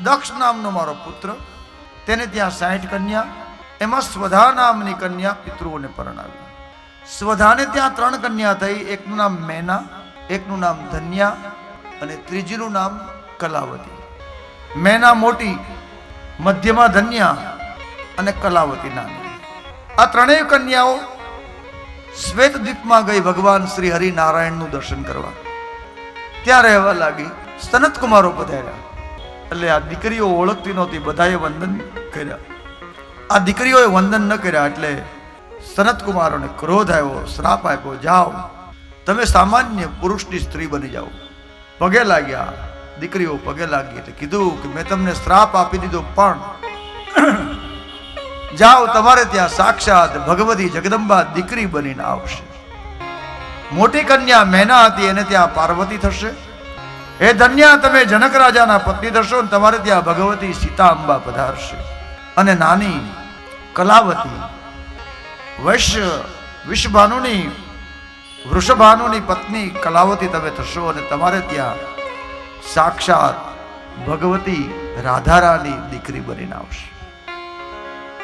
દક્ષ નામનો મારો પુત્ર, તેને ત્યાં સાઠ કન્યા, એમાં સ્વધા નામની કન્યા પિતૃઓને પરણાવી. સ્વધાને ત્યાં ત્રણ કન્યા થઈ, એકનું નામ મેના, એકનું નામ ધન્યા અને ત્રીજીનું નામ કલાવતી. મેના મોટી, મધ્યમાં ધન્યા અને કલાવતી નાની. આ ત્રણેય કન્યાઓ શ્વેત દ્વીપમાં ગઈ ભગવાન શ્રી હરિનારાયણનું દર્શન કરવા. ત્યાં રહેવા લાગી સનત કુમારો પધાર્યા. એટલે આ દીકરીઓ ઓળખતી નહોતી, બધાએ વંદન કર્યા. આ દીકરીઓએ વંદન ન કર્યા એટલે સનતકુમારોને ક્રોધ આવ્યો, શ્રાપ આપ્યો, જાઓ, તમે સામાન્ય પુરુષની સ્ત્રી બની જાઓ. પગે લાગ્યા. દીકરીઓ પગે લાગી એટલે કીધું કે, મેં તમને શ્રાપ આપી દીધો, પણ જાઓ, તમારે ત્યાં સાક્ષાત ભગવતી જગદંબા દીકરી બનીને આવશે. મોટી કન્યા મેના હતી, એને ત્યાં પાર્વતી થશે. હે ધન્યા, તમે જનક રાજાના પત્ની દર્શો અને તમારે ત્યાં ભગવતી સીતા અંબા પધારશે. અને નાની કલાવતી વૈશ્ય વિષભાનુની વૃષભાનુની પત્ની કલાવતી તમે થશો અને તમારે ત્યાં સાક્ષાત ભગવતી રાધારાની દીકરી બનીને આવશે.